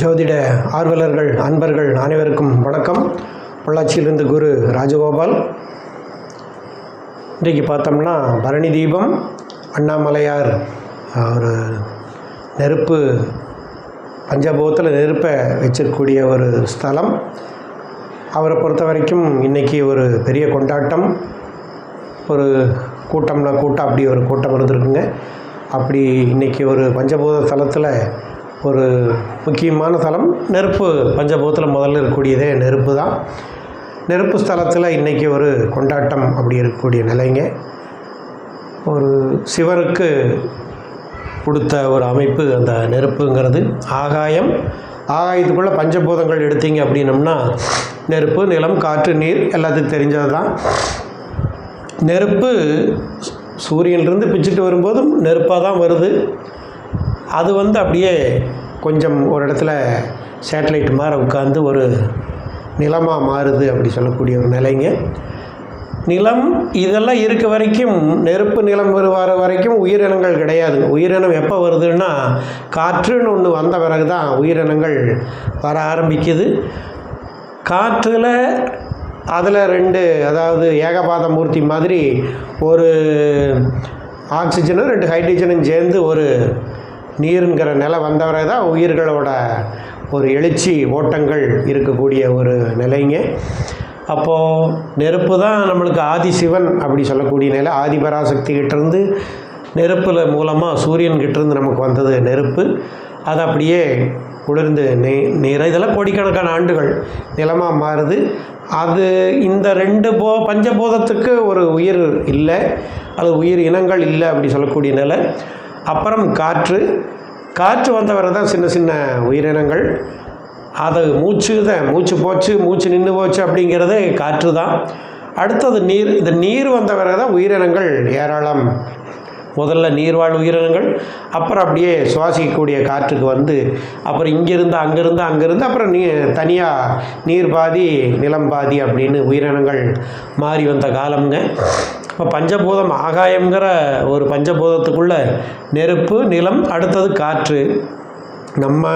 ஜோதிட ஆர்வலர்கள் அன்பர்கள் அனைவருக்கும் வணக்கம். பொள்ளாச்சியிலிருந்து குரு ராஜகோபால். இன்றைக்கு பார்த்தோம்னா பரணி தீபம் அண்ணாமலையார் ஒரு நெருப்பு பஞ்சபூதத்தில் நெருப்பை வச்சிருக்கக்கூடிய ஒரு ஸ்தலம். அவரை பொறுத்த வரைக்கும் இன்றைக்கி ஒரு பெரிய கொண்டாட்டம். ஒரு கூட்டம்னா கூட்டம் அப்படி ஒரு கூட்டம் இருந்திருக்குங்க. அப்படி இன்றைக்கி ஒரு பஞ்சபூத தலத்தில் ஒரு முக்கியமான தலம் நெருப்பு பஞ்சபூதத்தில் முதல்ல இருக்கக்கூடியதே நெருப்பு தான். நெருப்பு ஸ்தலத்தில் இன்றைக்கி ஒரு கொண்டாட்டம் அப்படி இருக்கக்கூடிய நிலைங்க. ஒரு சிவனுக்கு கொடுத்த ஒரு அமைப்பு அந்த நெருப்புங்கிறது. ஆகாயம். ஆகாயத்துக்குள்ளே பஞ்சபூதங்கள் எடுத்தீங்க அப்படின்னம்னா நெருப்பு நிலம் காற்று நீர் எல்லாத்துக்கும் தெரிஞ்சது தான் நெருப்பு சூரியன்லேருந்து பிச்சுட்டு வரும்போதும் நெருப்பாக தான் வருது. அது வந்து அப்படியே கொஞ்சம் ஒரு இடத்துல சேட்டலைட் மாதிரி உட்காந்து ஒரு நிலமாக மாறுது அப்படி சொல்லக்கூடிய ஒரு நிலைங்க. நிலம் இதெல்லாம் இருக்க வரைக்கும் நெருப்பு நிலம் வர வரைக்கும் உயிரினங்கள் கிடையாது உயிரினம் எப்போ வருதுன்னா காற்றுன்னு ஒன்று வந்த பிறகு தான் உயிரினங்கள் வர ஆரம்பிக்குது. காற்றில் அதில் ரெண்டு அதாவது ஏகபாத மூர்த்தி மாதிரி ஒரு ஆக்சிஜனும் ரெண்டு ஹைட்ரஜனும் சேர்ந்து ஒரு நீருங்கிற நிலை வந்தவரை தான் உயிர்களோட ஒரு எழுச்சி ஓட்டங்கள் இருக்கக்கூடிய ஒரு நிலைங்க. அப்போது நெருப்பு தான் நம்மளுக்கு ஆதி சிவன் அப்படி சொல்லக்கூடிய நிலை. ஆதி பராசக்தி கிட்டேருந்து நெருப்பில் மூலமாக சூரியன் கிட்டேருந்து நமக்கு வந்தது நெருப்பு. அது அப்படியே குளிர்ந்து நெ நிற இதெல்லாம் கோடிக்கணக்கான ஆண்டுகள் நிலமாக மாறுது. அது இந்த ரெண்டு போ பஞ்சபோதத்துக்கு ஒரு உயிர் இல்லை. அது உயிர் இனங்கள் இல்லை அப்படி சொல்லக்கூடிய நிலை. அப்புறம் காற்று. காற்று வந்தவரை தான் சின்ன சின்ன உயிரினங்கள். அது மூச்சு தான் மூச்சு போச்சு மூச்சு நின்று போச்சு அப்படிங்கிறதே காற்று தான். அடுத்தது நீர். இந்த நீர் வந்த பிறகு தான் உயிரினங்கள் ஏராளம். முதல்ல நீர்வாழ் உயிரினங்கள் அப்புறம் அப்படியே சுவாசிக்கக்கூடிய காற்றுக்கு வந்து அப்புறம் இங்கேருந்து அங்கேருந்து அங்கேருந்து அப்புறம் நீ தனியாக நீர் பாதி நிலம் பாதி அப்படின்னு உயிரினங்கள் மாறி வந்த காலம்ங்க. இப்போ பஞ்சபூதம் ஆகாயங்கிற ஒரு பஞ்சபூதத்துக்குள்ள நெருப்பு நிலம் அடுத்தது காற்று. நம்ம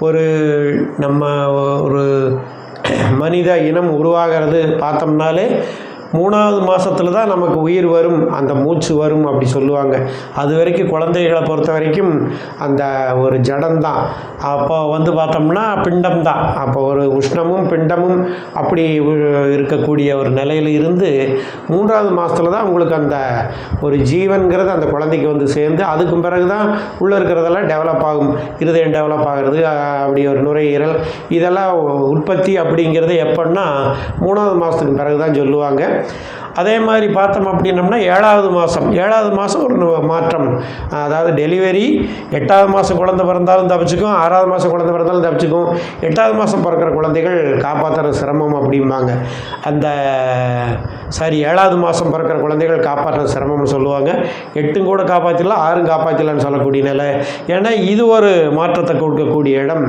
ஒரு நம்ம ஒரு மனித இனம் உருவாகிறது பார்த்தோம்னாலே மூணாவது மாதத்துல தான் நமக்கு உயிர் வரும் அந்த மூச்சு வரும் அப்படி சொல்லுவாங்க. அது வரைக்கும் குழந்தைகளை பொறுத்த வரைக்கும் அந்த ஒரு ஜடம்தான். அப்போ வந்து பார்த்தோம்னா பிண்டம் தான் அப்போ ஒரு உஷ்ணமும் பிண்டமும் அப்படி இருக்கக்கூடிய ஒரு நிலையில் இருந்து மூன்றாவது மாதத்துல தான் உங்களுக்கு அந்த ஒரு ஜீவன்கிறது அந்த குழந்தைக்கு வந்து சேர்ந்து அதுக்கு பிறகு தான் உள்ளே இருக்கிறதெல்லாம் டெவலப் ஆகும். இருதயம் டெவலப் ஆகிறது அப்படி ஒரு நுரையீரல் இதெல்லாம் உற்பத்தி அப்படிங்கிறது எப்போன்னா மூணாவது மாதத்துக்கு பிறகு தான் சொல்லுவாங்க. அதே மாதிரி பார்த்தோம் அப்படின்னம்னா ஏழாவது மாதம் ஏழாவது மாதம் ஒரு மாற்றம். அதாவது டெலிவரி எட்டாவது மாதம் குழந்தை பிறந்தாலும் தப்பிச்சுக்கும் ஆறாவது மாதம் குழந்தை பிறந்தாலும் தப்பிச்சுக்கும். எட்டாவது மாதம் பிறக்கிற குழந்தைகள் காப்பாற்றுற சிரமம் அப்படிம்பாங்க. அந்த சாரி ஏழாவது மாதம் பிறக்கிற குழந்தைகள் காப்பாற்றுற சிரமம்னு சொல்லுவாங்க. எட்டும் கூட காப்பாற்றிடலாம் ஆறும் காப்பாற்றலான்னு சொல்லக்கூடிய நிலை. ஏன்னா இது ஒரு மாற்றத்தை கொடுக்கக்கூடிய இடம்.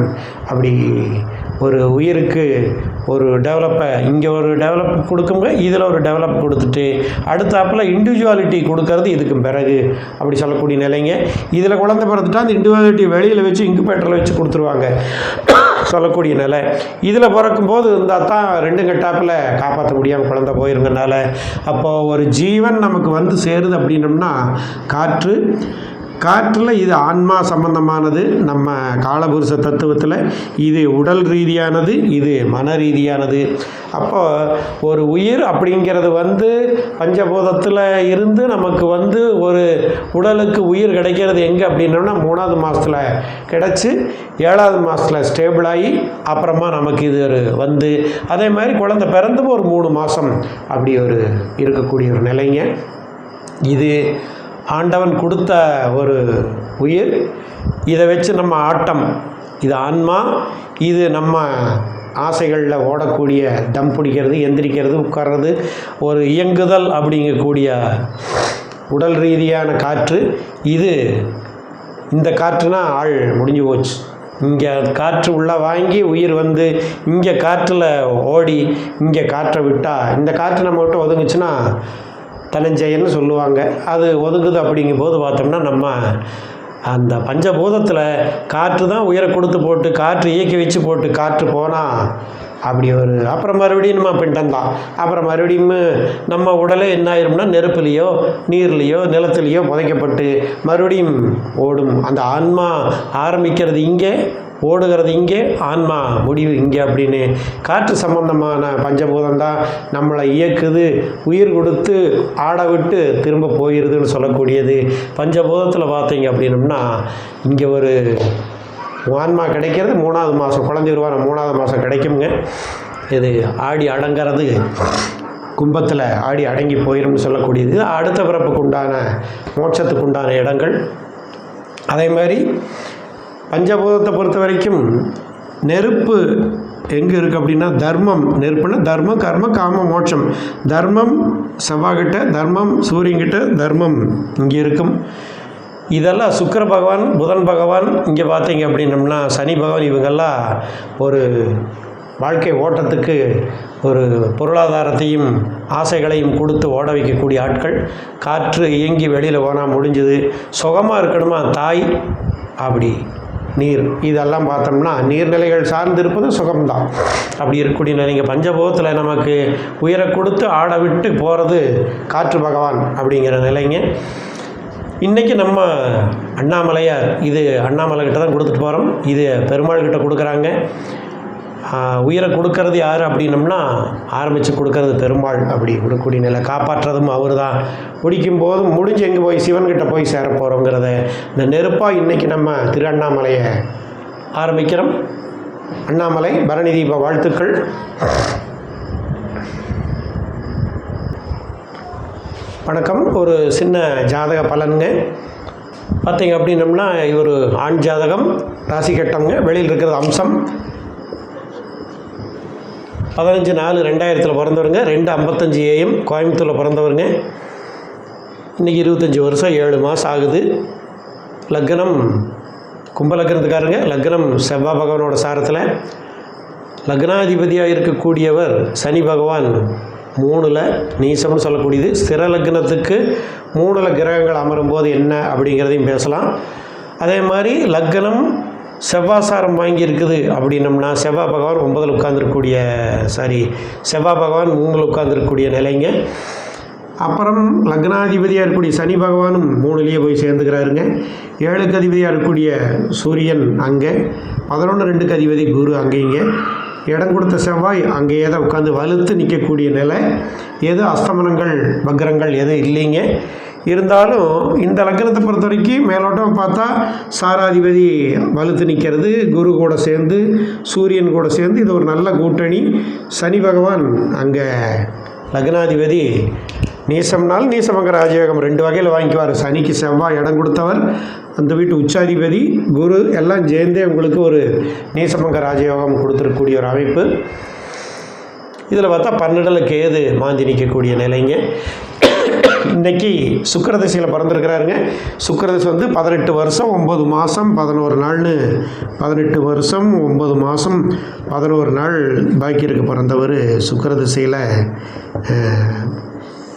அப்படி ஒரு உயிருக்கு ஒரு டெவலப்பை இங்கே ஒரு டெவலப் கொடுக்குங்க இதில் ஒரு டெவலப் கொடுத்துட்டு அடுத்தாப்பில் இண்டிவிஜுவாலிட்டி கொடுக்கறது இதுக்கு பிறகு அப்படி சொல்லக்கூடிய நிலைங்க. இதில் குழந்தை பிறந்துட்டா அந்த இண்டிவிஜுவாலிட்டி வெளியில் வச்சு இன்குபேட்டரில் வச்சு கொடுத்துருவாங்க. சொல்லக்கூடிய நிலை. இதில் பிறக்கும்போது இருந்தால் தான் ரெண்டு கட்டாப்பில் காப்பாற்ற முடியாமல் குழந்தை போயிருங்கனால அப்போது ஒரு ஜீவன் நமக்கு வந்து சேருது அப்படின்னம்னா காற்று காற்றில் இது ஆன்மா சம்பந்தமானது. நம்ம காலபுருஷ தத்துவத்தில் இது உடல் ரீதியானது இது மன ரீதியானது. அப்போ ஒரு உயிர் அப்படிங்கிறது வந்து பஞ்சபூதத்தில் இருந்து நமக்கு வந்து ஒரு உடலுக்கு உயிர் கிடைக்கிறது எங்கே அப்படின்னோம்னா மூணாவது மாதத்தில் கிடச்சி ஏழாவது மாதத்தில் ஸ்டேபிளாகி அப்புறமா நமக்கு இது ஒரு வந்து. அதே மாதிரி குழந்தை பிறந்தும் ஒரு மூணு மாதம் அப்படி ஒரு இருக்கக்கூடிய ஒரு நிலைங்க. இது ஆண்டவன் கொடுத்த ஒரு உயிர். இதை வச்சு நம்ம ஆட்டம். இது ஆன்மா இது நம்ம ஆசைகளில் ஓடக்கூடிய தம் பிடிக்கிறது எந்திரிக்கிறது உட்கார்றது ஒரு இயங்குதல் அப்படிங்கக்கூடிய உடல் ரீதியான காற்று. இது இந்த காற்றுனா ஆள் முடிஞ்சு போச்சு. இங்கே காற்று உள்ளே வாங்கி உயிர் வந்து இங்கே காற்றில் ஓடி இங்கே காற்றை விட்டால் இந்த காற்று நம்ம விட்டு ஒதுங்குச்சுன்னா தனஞ்சயன்னு சொல்லுவாங்க. அது ஒதுங்குது அப்படிங்கும்போது பார்த்தோம்னா நம்ம அந்த பஞ்சபூதத்தில் காற்று தான் உயர கொடுத்து போட்டு காற்று இயக்கி வச்சு போட்டு காற்று போனால் அப்படி ஒரு அப்புறம் மறுபடியும் நம்ம பிண்டம் தான். அப்புறம் மறுபடியும் நம்ம உடலே என்ன ஆயிரும்னா நெருப்புலேயோ நீர்லேயோ நிலத்துலேயோ புதைக்கப்பட்டு மறுபடியும் ஓடும். அந்த ஆன்மா ஆரம்பிக்கிறது இங்கே ஓடுகிறது இங்கே ஆன்மா முடிவு இங்கே அப்படின்னு. காற்று சம்பந்தமான பஞ்சபூதம் தான் நம்மளை இயக்குது உயிர் கொடுத்து ஆட விட்டு திரும்ப போயிடுதுன்னு சொல்லக்கூடியது. பஞ்சபூதத்தில் பார்த்தீங்க அப்படின்னம்னா இங்கே ஒரு ஆன்மா கிடைக்கிறது மூணாவது மாதம் குழந்தை உருவான மூணாவது மாதம் கிடைக்குங்க இது ஆடி அடங்கிறது கும்பத்தில் ஆடி அடங்கி போயிரும்னு சொல்லக்கூடியது. அடுத்த பிறப்புக்கு உண்டான மோட்சத்துக்கு உண்டான இடங்கள். அதே மாதிரி பஞ்சபூதத்தை பொறுத்த வரைக்கும் நெருப்பு எங்கே இருக்குது அப்படின்னா தர்மம். நெருப்புனா தர்மம் கர்ம காம மோட்சம். தர்மம் செவ்வாய்கிட்ட தர்மம் சூரியன்கிட்ட தர்மம் இங்கே இருக்கும். இதெல்லாம் சுக்கிர பகவான் புதன் பகவான் இங்கே பார்த்தீங்க அப்படின்னம்னா சனி பகவான் இவங்கெல்லாம் ஒரு வாழ்க்கை ஓட்டத்துக்கு ஒரு பொருளாதாரத்தையும் ஆசைகளையும் கொடுத்து ஓட வைக்கக்கூடிய ஆட்கள். காற்று இயங்கி வெளியில் போனால் முடிஞ்சுது. சுகமாக இருக்கணுமா தாய்? அப்படி. நீர். இதெல்லாம் பார்த்தோம்னா நீர்நிலைகள் சார்ந்து இருப்பது சுகம்தான். அப்படி இருக்கக்கூடிய நீங்கள் பஞ்சபோகத்தில் நமக்கு உயர கொடுத்து ஆட விட்டு போகிறது காற்று பகவான் அப்படிங்கிற நிலைங்க. இன்றைக்கி நம்ம அண்ணாமலையார் இது அண்ணாமலை கிட்ட தான் கொடுத்துட்டு போகிறோம் இது பெருமாள் கிட்ட கொடுக்குறாங்க. உயிரை கொடுக்கறது யார் அப்படின்னம்னா ஆரம்பித்து கொடுக்கறது பெருமாள் அப்படி. கொடுக்கக்கூடிய நிலை காப்பாற்றுறதும் அவர் தான் முடிக்கும் போதும் முடிஞ்சு எங்கே போய் சிவன்கிட்ட போய் சேர போகிறோங்கிறத இந்த நெருப்பாக இன்றைக்கி நம்ம திரு அண்ணாமலையை ஆரம்பிக்கிறோம். அண்ணாமலை பரணி தீப வாழ்த்துக்கள். வணக்கம். ஒரு சின்ன ஜாதக பலனுங்க. பார்த்தீங்க அப்படின்னம்னா இவர் ஆண் ஜாதகம் ராசி கட்டம்ங்க. வெளியில் இருக்கிறது அம்சம் பதினஞ்சு நாலு ரெண்டாயிரத்தில் பிறந்தவருங்க. ரெண்டு ஐம்பத்தஞ்சு ஏஎம் கோயம்புத்தூரில் பிறந்தவருங்க. இன்றைக்கி இருபத்தஞ்சி வருஷம் ஏழு மாதம் ஆகுது. லக்னம் கும்பலக்னத்துக்காரங்க லக்னம் செவ்வாய் பகவானோட சாரத்தில். லக்னாதிபதியாக இருக்கக்கூடியவர் சனி பகவான் மூணில் நீசம்னு சொல்லக்கூடியது. ஸ்திர லக்னத்துக்கு மூணில் கிரகங்கள் அமரும்போது என்ன அப்படிங்கிறதையும் பேசலாம். அதே மாதிரி லக்னம் செவ்வாசாரம் வாங்கியிருக்குது அப்படின்னம்னா செவ்வாய் பகவான் ஒன்பதில் உட்காந்துருக்கக்கூடிய சாரி செவ்வாய் பகவான் மூணில் உட்காந்துருக்கக்கூடிய நிலைங்க. அப்புறம் லக்னாதிபதியாக இருக்கக்கூடிய சனி பகவானும் மூணுலேயே போய் சேர்ந்துக்கிறாருங்க. ஏழுக்கு அதிபதியாக இருக்கக்கூடிய சூரியன் அங்கே பதினொன்று ரெண்டுக்கு அதிபதி குரு அங்கேங்க. இடம் கொடுத்த செவ்வாய் அங்கேயே தான் உட்காந்து வலுத்து நிற்கக்கூடிய நிலை. எது அஸ்தமனங்கள் வக்ரங்கள் எதுவும் இல்லைங்க. இருந்தாலும் இந்த லக்னத்தை பொறுத்த வரைக்கும் மேலோட்டம் பார்த்தா சாராதிபதி வலுத்து நிற்கிறது குரு கூட சேர்ந்து சூரியன் கூட சேர்ந்து இது ஒரு நல்ல கூட்டணி. சனி பகவான் அங்கே லக்னாதிபதி. நீசம்னால் நீசமங்க ராஜயோகம் ரெண்டு வகையில் வாங்கிக்குவார். சனிக்கு செவ்வாய் இடம் கொடுத்தவர் அந்த வீட்டு உச்சாதிபதி குரு எல்லாம் சேர்ந்தே உங்களுக்கு ஒரு நீசமங்க ராஜயோகம் கொடுத்துருக்கக்கூடிய ஒரு அமைப்பு. இதில் பார்த்தா பன்னெண்டில் கேது மாந்தி நிற்கக்கூடிய நிலைங்க. இன்னைக்கு சுக்கரதிசையில் பிறந்திருக்கிறாருங்க. சுக்கரதிசை வந்து பதினெட்டு வருஷம் ஒம்பது மாதம் பதினோரு நாள்னு பதினெட்டு வருஷம் ஒம்பது மாதம் பதினோரு நாள் பாக்கியிருக்கு பிறந்தவர் சுக்கரதசையில்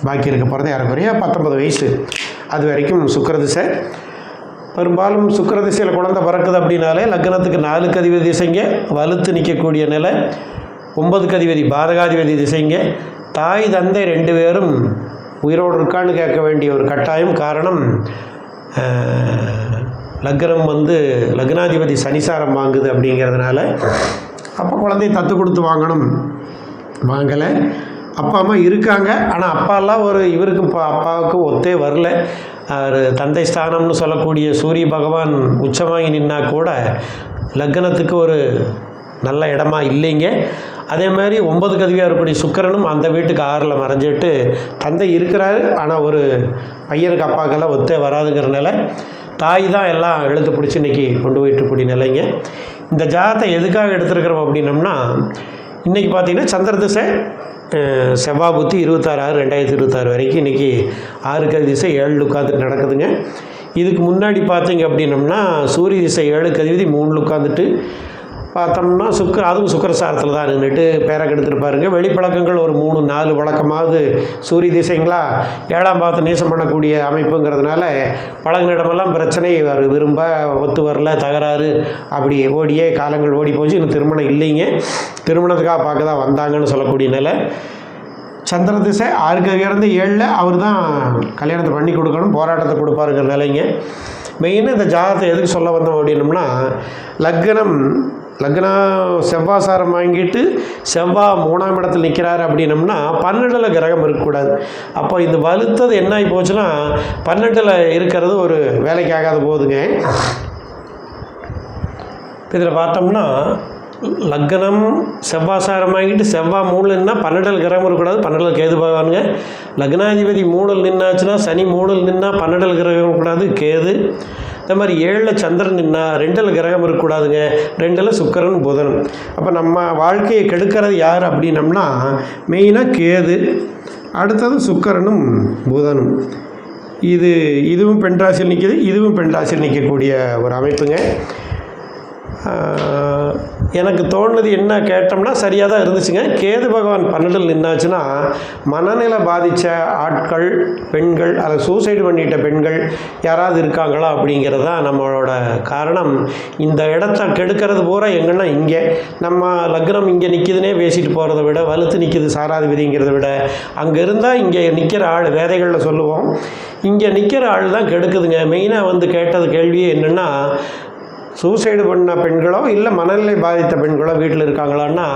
பாக்கியிருக்கு பிறந்த ஏறக்குறைய பத்தொன்பது வயசு. அது வரைக்கும் சுக்கரதிசை பெரும்பாலும் சுக்கரதிசையில் குழந்தை பிறக்குது அப்படின்னாலே லக்னத்துக்கு நாலுக்கு அதிபதி திசைங்க வலுத்து நிற்கக்கூடிய நிலை. ஒன்பது அதிபதி பாதகாதிபதி திசைங்க. தாய் தந்தை ரெண்டு பேரும் உயிரோடு இருக்கான்னு கேட்க வேண்டிய ஒரு கட்டாயம் காரணம் லக்னம் வந்து லக்னாதிபதி சனிசாரம் வாங்குது அப்படிங்கிறதுனால அப்போ குழந்தைய தத்து கொடுத்து வாங்கணும். வாங்கலை. அப்பா அம்மா இருக்காங்க. ஆனால் அப்பாலாம் ஒரு இவருக்கு இப்போ அப்பாவுக்கு ஒத்தே வரல. அவர் தந்தை ஸ்தானம்னு சொல்லக்கூடிய சூரிய பகவான் உச்சமாகி நின்னா கூட லக்னத்துக்கு ஒரு நல்ல இடமா இல்லைங்க. அதே மாதிரி ஒன்பது கதிவியாக இருக்கக்கூடிய சுக்கரனும் அந்த வீட்டுக்கு ஆறில் மறைஞ்சிட்டு தந்தை இருக்கிறாரு. ஆனால் ஒரு பையனுக்கு அப்பாக்கெல்லாம் ஒத்தே வராதுங்கிறனால தாய் தான் எல்லாம் எழுத்து பிடிச்சி இன்னைக்கு கொண்டு போயிட்டு நிலைங்க. இந்த ஜாதத்தை எதுக்காக எடுத்திருக்கிறோம் அப்படின்னம்னா இன்றைக்கி பார்த்தீங்கன்னா சந்திர திசை செவ்வாய் புத்தி இருபத்தாறு ஆறு ரெண்டாயிரத்தி இருபத்தாறு வரைக்கும் இன்றைக்கி கதி திசை ஏழு உட்காந்துட்டு நடக்குதுங்க. இதுக்கு முன்னாடி பார்த்தீங்க அப்படின்னம்னா சூரிய திசை ஏழு கதிவிதி மூணில் உட்காந்துட்டு பார்த்தோம்னா சுக்கர அதுவும் சுக்கரசாரத்தில் தான் நின்றுட்டு பேரை கெடுத்துருப்பாருங்க வெளிப்பழக்கங்கள் ஒரு மூணு நாலு வழக்கமாவது சூரிய திசைங்களா ஏழாம் பாவத்தை நேசம் பண்ணக்கூடிய அமைப்புங்கிறதுனால பழகினிடமெல்லாம் பிரச்சனை அவர் விரும்ப ஒத்து வரல தகராறு அப்படி ஓடியே காலங்கள் ஓடி போச்சு. இன்னும் திருமணம் இல்லைங்க. திருமணத்துக்காக பார்க்க தான் வந்தாங்கன்னு சொல்லக்கூடிய நிலை. சந்திர திசை ஆறுக்கு ஏழில் அவர் தான் கல்யாணத்தை பண்ணி கொடுக்கணும் போராட்டத்தை கொடுப்பாருங்கிற நிலைங்க. மெயினாக இந்த ஜாதகத்தை எதுக்கு சொல்ல வந்தோம் அப்படின்னம்னா லக்னம் லக்னம் செவ்வாசாரம் வாங்கிட்டு செவ்வாய் மூணாம் இடத்துல நிற்கிறாரு அப்படின்னம்னா பன்னெண்டில் கிரகம் இருக்கக்கூடாது. அப்போ இது வலுத்தது என்ன ஆகி போச்சுன்னா பன்னெண்டில் இருக்கிறது ஒரு வேலைக்கு ஆகாத போகுதுங்க. இதில் பார்த்தோம்னா லக்னம் செவ்வாசாரம் வாங்கிட்டு செவ்வாய் மூணுன்னா பன்னெண்டில் கிரகம் இருக்கக்கூடாது பன்னெண்டில் கேது பகவானுங்க. லக்னாதிபதி மூணில் நின்னாச்சுன்னா சனி மூணில் நின்னா பன்னெண்டில் கிரகம் இருக்கக்கூடாது கேது. இந்த மாதிரி ஏழில் சந்திரன் நின்னா ரெண்டில் கிரகம் இருக்கக்கூடாதுங்க. ரெண்டில் சுக்கரன் புதன். அப்போ நம்ம வாழ்க்கையை கெடுக்கிறது யார் அப்படின்னம்னா மெயினாக கேது. அடுத்தது சுக்கரனும் புதனும். இது இதுவும் பெண் ராசியில் நிற்கிது இதுவும் பெண் ராசியில் நிற்கக்கூடிய ஒரு அமைப்புங்க. எனக்கு தோணுது என்ன கேட்டோம்னா சரியாக தான் இருந்துச்சுங்க. கேது பகவான் பன்னெண்டில் நின்னாச்சுன்னா மனநிலை பாதித்த ஆட்கள் பெண்கள் அதை சூசைடு பண்ணிட்ட பெண்கள் யாராவது இருக்காங்களா அப்படிங்கிறது தான் நம்மளோட காரணம். இந்த இடத்த கெடுக்கிறது பூரா எங்கன்னா இங்கே. நம்ம லக்னம் இங்கே நிற்கிதுன்னே பேசிட்டு போகிறத விட வலுத்து நிற்கிது சாராதிபதிங்கிறத விட அங்கே இருந்தால் இங்கே நிற்கிற ஆள் வேதைகளில் சொல்லுவோம். இங்கே நிற்கிற ஆள் தான் கெடுக்குதுங்க. மெயினாக வந்து கேட்டது கேள்வியே என்னென்னா சூசைடு பண்ண பெண்களோ இல்லை மனநிலை பாதித்த பெண்களோ வீட்டில் இருக்காங்களான்னா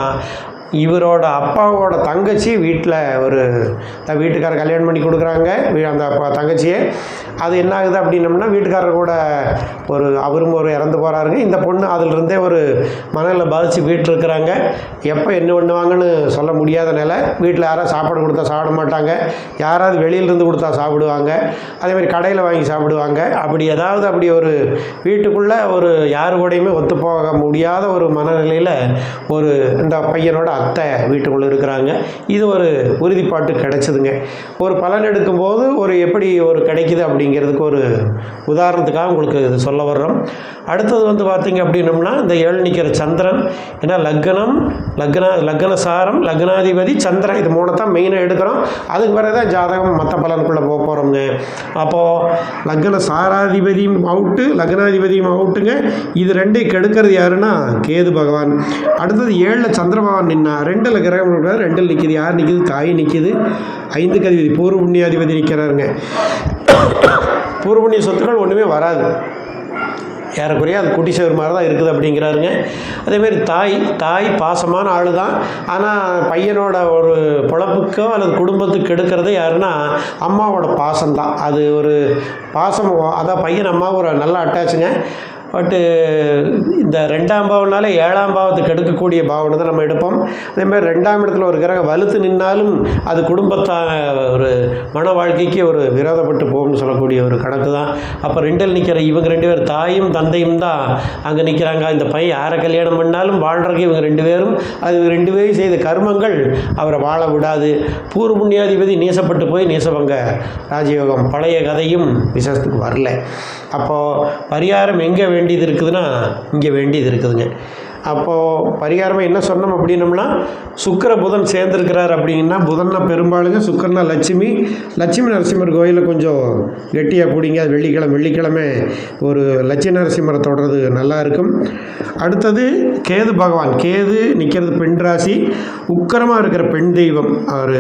இவரோட அப்பாவோட தங்கச்சி வீட்டில் ஒரு வீட்டுக்காரர் கல்யாணம் பண்ணி கொடுக்குறாங்க. வீ- அந்த அப்பா- தங்கச்சியை. அது என்ன ஆகுது அப்படின்னம்னா வீட்டுக்காரர் கூட ஒரு அவரும் ஒரு இறந்து போகிறாருங்க இந்த பொண்ணு அதிலிருந்தே ஒரு மனநிலை பாதித்து வீட்டில் இருக்கிறாங்க எப்போ என்ன பண்ணுவாங்கன்னு சொல்ல முடியாத நிலை. வீட்டில் யாராவது சாப்பாடு கொடுத்தா சாப்பிட மாட்டாங்க. யாராவது வெளியிலேருந்து கொடுத்தா சாப்பிடுவாங்க. அதே மாதிரி கடையில் வாங்கி சாப்பிடுவாங்க. அப்படி ஏதாவது அப்படி ஒரு வீட்டுக்குள்ளே ஒரு யாரு கூடயுமே ஒத்து போக முடியாத ஒரு மனநிலையில் ஒரு இந்த பையனோட அத்தை வீட்டுக்குள்ளே இருக்கிறாங்க. இது ஒரு உறுதிப்பாட்டு கிடைச்சதுங்க. ஒரு பலன் எடுக்கும்போது ஒரு எப்படி ஒரு கிடைக்குது அப்படிங்கிறதுக்கு ஒரு உதாரணத்துக்காக உங்களுக்கு இது சொல்ல வர்றோம். அடுத்தது வந்து பார்த்திங்க அப்படின்னம்னா இந்த ஏழு நிற்கிற சந்திரன் ஏன்னா லக்னம் லக்ன லக்ன சாரம் லக்னாதிபதி சந்திரன் இது மூணு தான் மெயினாக எடுக்கிறோம். அதுக்கு பிறகு தான் ஜாதகம் மற்ற பலனுக்குள்ளே போக போகிறோங்க அப்போது லக்ன சாராதிபதியும் அவுட்டு லக்னாதிபதியும் அவுட்டுங்க இது ரெண்டையும் கெடுக்கிறது யாருன்னா கேது பகவான். அடுத்தது ஏழில் சந்திர பகவான் நின்னா ரெண்டில் கிரகம் ரெண்டில் நிற்கிது யார் நிற்கிது தாய் நிற்கிது ஐந்துக்கு அதிபதி பூர்வ புண்ணியாதிபதி நிற்கிறாருங்க பூர்வ புண்ணிய சொத்துக்கள் ஒன்றுமே வராது. ஏறக்குறைய அது குட்டி சேவர் மாதிரி தான் இருக்குது அப்படிங்கிறாருங்க. அதேமாரி தாய் தாய் பாசமான ஆள் தான் ஆனால் பையனோட ஒரு பொழப்புக்கோ அல்லது குடும்பத்துக்கு எடுக்கிறது யாருன்னா அம்மாவோட பாசம்தான். அது ஒரு பாசம் அதான் பையன் அம்மா ஒரு நல்ல அட்டாச்சுங்க பட்டு இந்த ரெண்டாம் பாவம்னாலே ஏழாம் பாவத்துக்கு எடுக்கக்கூடிய பாவனை தான் நம்ம எடுப்போம். அதேமாதிரி ரெண்டாம் இடத்துல ஒரு கிரகம் வலுத்து நின்னாலும் அது குடும்பத்தா ஒரு மன வாழ்க்கைக்கு ஒரு விரோதப்பட்டு போகும்னு சொல்லக்கூடிய ஒரு கணக்கு தான். அப்போ ரெண்டில் நிற்கிற இவங்க ரெண்டு பேர் தாயும் தந்தையும் தான் அங்கே நிற்கிறாங்க இந்த பையன் யாரை கல்யாணம் பண்ணாலும் வாழ்றதுக்கு இவங்க ரெண்டு பேரும் அது ரெண்டு பேரும் செய்த கர்மங்கள் அவரை வாழ விடாது. பூர்வ புண்ணியாதிபதி நீசப்பட்டு போய் நீசபங்க ராஜயோகம். பழைய கதையும் விசேஷத்துக்கு வரல. அப்போது பரிகாரம் எங்கே வேண்டியது இருக்குதுன்னா இங்கே வேண்டியது இருக்குதுங்க அப்போது பரிகாரமாக என்ன சொன்னோம் அப்படின்னம்னா சுக்கர புதன் சேர்ந்துருக்கிறார் அப்படின்னா புதன்னா பெரும்பாலுங்க சுக்கரனா லட்சுமி லட்சுமி நரசிம்மர் கோயிலில் கொஞ்சம் கெட்டியாக பிடிங்க அது வெள்ளிக்கிழமை வெள்ளிக்கிழமை ஒரு லட்சுமி நரசிம்மரை தொடுறது நல்லா இருக்கும். அடுத்தது கேது பகவான். கேது நிற்கிறது பெண் ராசி. உக்கரமாக இருக்கிற பெண் தெய்வம். அவர்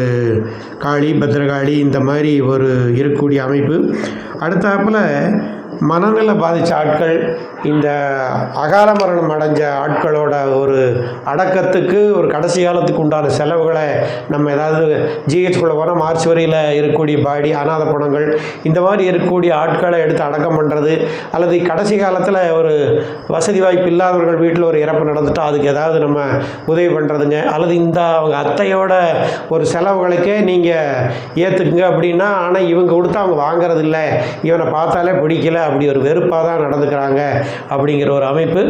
காளி பத்ரகாளி இந்த மாதிரி ஒரு இருக்கக்கூடிய அமைப்பு. அடுத்தாப்பில் மனநிலை பாதித்த ஆட்கள் இந்த அகால மரணம் அடைஞ்ச ஆட்களோட ஒரு அடக்கத்துக்கு ஒரு கடைசி காலத்துக்கு உண்டான செலவுகளை நம்ம ஏதாவது ஜிஹெச்குள்ளே போனால் மார்ச் வரையில் இருக்கக்கூடிய பாடி அநாத பணங்கள் இந்த மாதிரி இருக்கக்கூடிய ஆட்களை எடுத்து அடக்கம் பண்ணுறது அல்லது கடைசி காலத்தில் ஒரு வசதி வாய்ப்பு இல்லாதவர்கள் வீட்டில் ஒரு இறப்பு நடந்துட்டால் அதுக்கு ஏதாவது நம்ம உதவி பண்ணுறதுங்க அல்லது இந்த அவங்க அத்தையோட ஒரு செலவுகளுக்கே நீங்கள் ஏற்றுக்குங்க அப்படின்னா ஆனால் இவங்க கொடுத்தா அவங்க வாங்குறது இல்லை இவனை பார்த்தாலே பிடிக்கல அப்படி ஒரு வெறுப்பாக தான் நடந்துக்கிறாங்க. அப்படிங்கிற ஒரு அமைப்பு.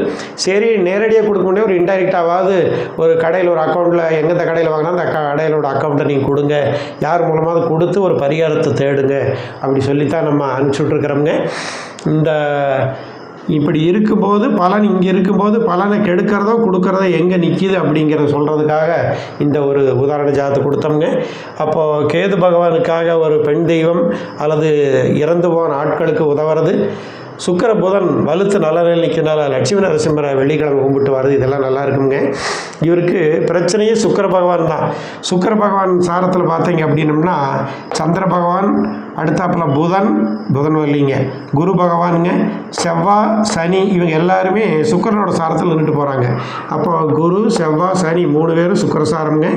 சரி நேரடியாக கொடுக்க முடியாது ஒரு இன்டைரக்டாவது ஒரு கடையில் ஒரு அக்கௌண்ட்டில் எங்கெந்த கடையில் வாங்கினா அந்த கடையிலோட அக்கௌண்ட்டை நீங்கள் கொடுங்க. யார் மூலமாக கொடுத்து ஒரு பரிகாரத்தை தேடுங்க. அப்படி சொல்லித்தான் நம்ம அனுப்பிச்சுட்ருக்குறோங்க இந்த இப்படி இருக்கும்போது பலன் இங்கே இருக்கும்போது பலனை கெடுக்கிறதோ கொடுக்கறதோ எங்கே நிற்கிது அப்படிங்கிறத சொல்கிறதுக்காக இந்த ஒரு உதாரண ஜாதத்தை கொடுத்தோம்ங்க. அப்போது கேது பகவானுக்காக ஒரு பெண் தெய்வம் அல்லது இறந்து போன ஆட்களுக்கு உதவுறது. சுக்கர புதன் வலுத்து நல்ல நிலையில் நிற்கிறனால லட்சுமி நரசிம்மரை வெள்ளிக்கிழமை கும்பிட்டு வர்றது இதெல்லாம் நல்லா இருக்குங்க. இவருக்கு பிரச்சனையே சுக்கர பகவான் தான். சுக்கர பகவான் சாரத்தில் பார்த்தீங்க அப்படின்னம்னா சந்திர பகவான் அடுத்தாப்புல புதன் புதன் வரலிங்க. குரு பகவானுங்க செவ்வாய் சனி இவங்க எல்லாருமே சுக்கரனோட சாரத்தில் நின்றுட்டு போகிறாங்க அப்போ குரு செவ்வாய் சனி மூணு பேரும் சுக்கரசாரம்ங்க.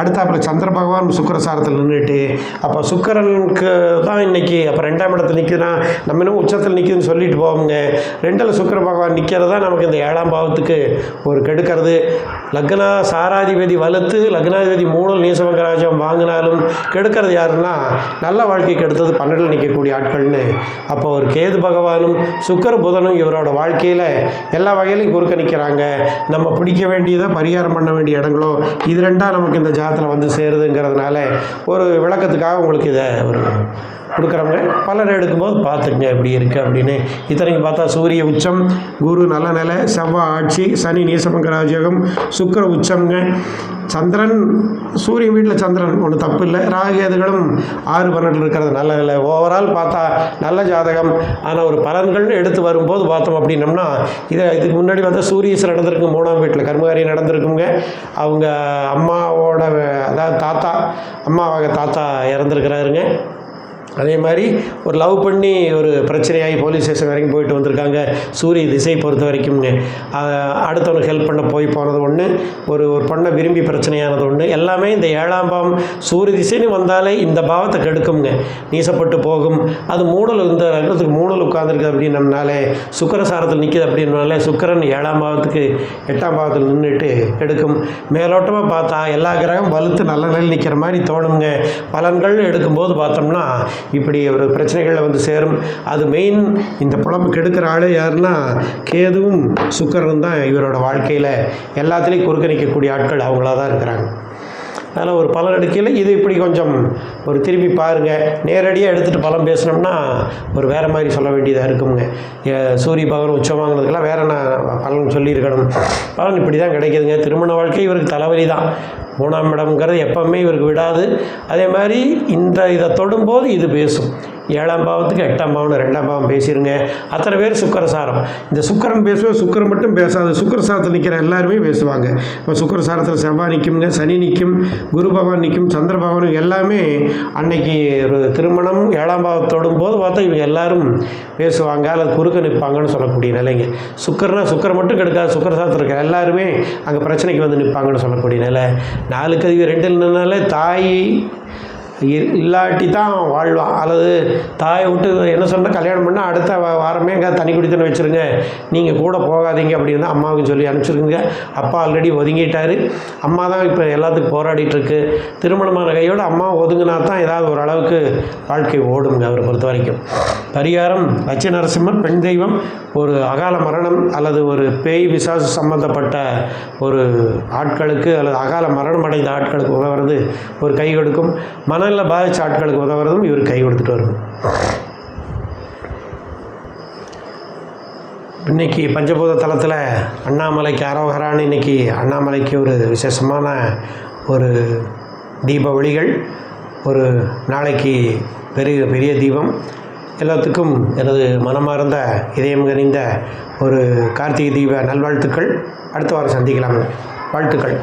அடுத்தாப்புல சந்திர பகவான் சுக்கிரசாரத்தில் நின்றுட்டு அப்போ சுக்கரனுக்கு தான் இன்னைக்கு அப்போ ரெண்டாம் இடத்துல நிற்குதுன்னா நம்ம இன்னும் உச்சத்தில் நிற்குதுன்னு சொல்லிட்டு போவோங்க ரெண்டில் சுக்கிர பகவான் நிற்கிறது தான் நமக்கு இந்த ஏழாம் பாவத்துக்கு ஒரு கெடுக்கிறது. லக்னா சாராதிபதி வலுத்து லக்னாதிபதி மூணு நீசவங்கராஜம் வாங்கினாலும் கெடுக்கிறது யாருன்னா நல்ல வாழ்க்கைக்கு அடுத்தது பன்னெண்டில் நிற்கக்கூடிய ஆட்கள்னு. அப்போ ஒரு கேது பகவானும் சுக்கர புதனும் இவரோட வாழ்க்கையில் எல்லா வகையிலையும் குறுக்க நிற்கிறாங்க. நம்ம பிடிக்க வேண்டியதை பரிகாரம் பண்ண வேண்டிய இடங்களோ இது ரெண்டா நமக்கு இந்த ஜாதத்தில் வந்து சேருதுங்கிறதுனால ஒரு விளக்கத்துக்காக உங்களுக்கு இதை ஒரு கொடுக்குறவங்க பலன் எடுக்கும்போது பார்த்துக்குங்க எப்படி இருக்குது அப்படின்னு. இத்தனைக்கு பார்த்தா சூரிய உச்சம் குரு நல்ல நிலை செவ்வாய் ஆட்சி சனி நீசமங்கராஜகம் சுக்கர உச்சம்ங்க. சந்திரன் சூரியன் வீட்டில் சந்திரன் ஒன்றும் தப்பு இல்லை. ராகேதுகளும் ஆறு பன்னெண்டு இருக்கிறது நல்ல நிலை. ஓவரால் பார்த்தா நல்ல ஜாதகம். ஆனால் ஒரு பலன்கள்னு எடுத்து வரும்போது பார்த்தோம் அப்படின்னம்னா இதை இதுக்கு முன்னாடி பார்த்தா சூரியஸ் நடந்திருக்கு மூணாம் வீட்டில் கர்மகாரி நடந்திருக்குங்க. அவங்க அம்மாவோட அதாவது தாத்தா அம்மாவாக தாத்தா இறந்துருக்கிறாருங்க. அதே மாதிரி ஒரு லவ் பண்ணி ஒரு பிரச்சனையாகி போலீஸ் ஸ்டேஷன் வரைக்கும் போயிட்டு வந்திருக்காங்க. சூரிய திசையை பொறுத்த வரைக்கும்ங்க. அடுத்தவனுக்கு ஹெல்ப் பண்ண போய் போனது ஒன்று ஒரு ஒரு பொண்ணை விரும்பி பிரச்சனையானது ஒன்று எல்லாமே இந்த ஏழாம் பாவம் சூரிய திசைன்னு வந்தாலே இந்த பாவத்தை கெடுக்குங்க நீசப்பட்டு போகும். அது மூடல் இந்த இடத்துக்கு மூடல் உட்காந்துருக்கு அப்படின்னம்னாலே சுக்கரசாரத்தில் நிற்கிது அப்படின்னாலே சுக்கரன் ஏழாம் பாவத்துக்கு எட்டாம் பாவத்தில் நின்றுட்டு எடுக்கும். மேலோட்டமாக பார்த்தா எல்லா கிரகம் வலுத்து நல்ல நிலையில் நிற்கிற மாதிரி தோணுங்க. பலன்கள் எடுக்கும்போது பார்த்தோம்னா இப்படி ஒரு பிரச்சனைகளில் வந்து சேரும். அது மெயின் இந்த புலம்பு கெடுக்கிற ஆளே யாருன்னா கேதுவும் சுக்கரனும் தான் இவரோட வாழ்க்கையில் எல்லாத்துலேயும் குறுக்க நிற்கக்கூடிய ஆட்கள் அவங்களாக தான் இருக்கிறாங்க. அதனால் ஒரு பலன் எடுக்கையில் இது இப்படி கொஞ்சம் ஒரு திருப்பி பாருங்கள் நேரடியாக எடுத்துகிட்டு பலம் பேசினோம்னா ஒரு வேறு மாதிரி சொல்ல வேண்டியதாக இருக்குங்க. சூரிய பகவான் உச்சம் வாங்கினதுக்கெல்லாம் வேறு நான் பலன் சொல்லியிருக்கணும்? பலன் இப்படி தான் கிடைக்குதுங்க. திருமண வாழ்க்கை இவருக்கு தலைவலி தான். மூணாம் இடம்ங்கிறது எப்பவுமே இவருக்கு விடாது. அதே மாதிரி இந்த இதை தொடும்போது இது பேசும். ஏழாம் பாவத்துக்கு எட்டாம் பாவம்னு ரெண்டாம் பாவம் பேசிடுங்க அத்தனை பேர் சுக்கரசாரம். இந்த சுக்கரன் பேசுவோம் சுக்கரம் மட்டும் பேசாது சுக்கரசாரத்தில் நிற்கிற எல்லாருமே பேசுவாங்க. இப்போ சுக்கரசாரத்தில் செவ்வாய் நிற்குங்க சனி நிற்கும் குரு பகவான் நிற்கும் சந்திர பகவான் எல்லாமே அன்னைக்கு ஒரு திருமணம் ஏழாம் பாவம் தொடும் போது பார்த்தா இவங்க எல்லாரும் பேசுவாங்க. அல்லது குறுக்க நிற்பாங்கன்னு சொல்லக்கூடிய நிலைங்க. சுக்கரனா சுக்கரம் மட்டும் கெடுக்காது சுக்கரசாரத்தில் இருக்கிற எல்லாருமே அங்கே பிரச்சனைக்கு வந்து நிற்பாங்கன்னு சொல்லக்கூடிய நிலை. நாலுக்கு அதிகம் ரெண்டு நின்னாலே தாய் இல்லாட்டி தான் வாழ்வான். அல்லது தாயை விட்டு என்ன சொன்னால் கல்யாணம் பண்ணால் அடுத்த வாரமே எங்கே தனி குடித்தனை வச்சுருங்க. நீங்கள் கூட போகாதீங்க அப்படின்னு அம்மாவுக்கு சொல்லி அனுப்பிச்சிருக்குங்க. அப்பா ஆல்ரெடி ஒதுங்கிட்டாரு. அம்மா தான் இப்போ எல்லாத்துக்கும் போராடிட்டுருக்கு. திருமணமான கையோட அம்மா ஒதுங்கினா தான் ஏதாவது ஒரு அளவுக்கு வாழ்க்கை ஓடுங்க அவரை பொறுத்த வரைக்கும் பரிகாரம் லட்சுமி நரசிம்மர் பெண் தெய்வம் ஒரு அகால மரணம் அல்லது ஒரு பேய் விசாசு சம்பந்தப்பட்ட ஒரு ஆட்களுக்கு அல்லது அகால மரணம் அடைந்த ஆட்களுக்கு உதவுறது ஒரு கை கொடுக்கும். முதல்ல பாதிச்ச ஆட்களுக்கு உதவுறதும் இவர் கை கொடுத்துட்டு வரணும் இன்னைக்கு பஞ்சபூத தலத்தில் அண்ணாமலைக்கு அரோகரான்னு இன்னைக்கு அண்ணாமலைக்கு ஒரு விசேஷமான ஒரு தீப ஒளிகள் ஒரு நாளைக்கு பெரிய பெரிய தீபம். எல்லாத்துக்கும் எனது மனமார்ந்த இதயம் கனிந்த ஒரு கார்த்திகை தீப நல்வாழ்த்துக்கள். அடுத்த வாரம் சந்திக்கலாம். வாழ்த்துக்கள்.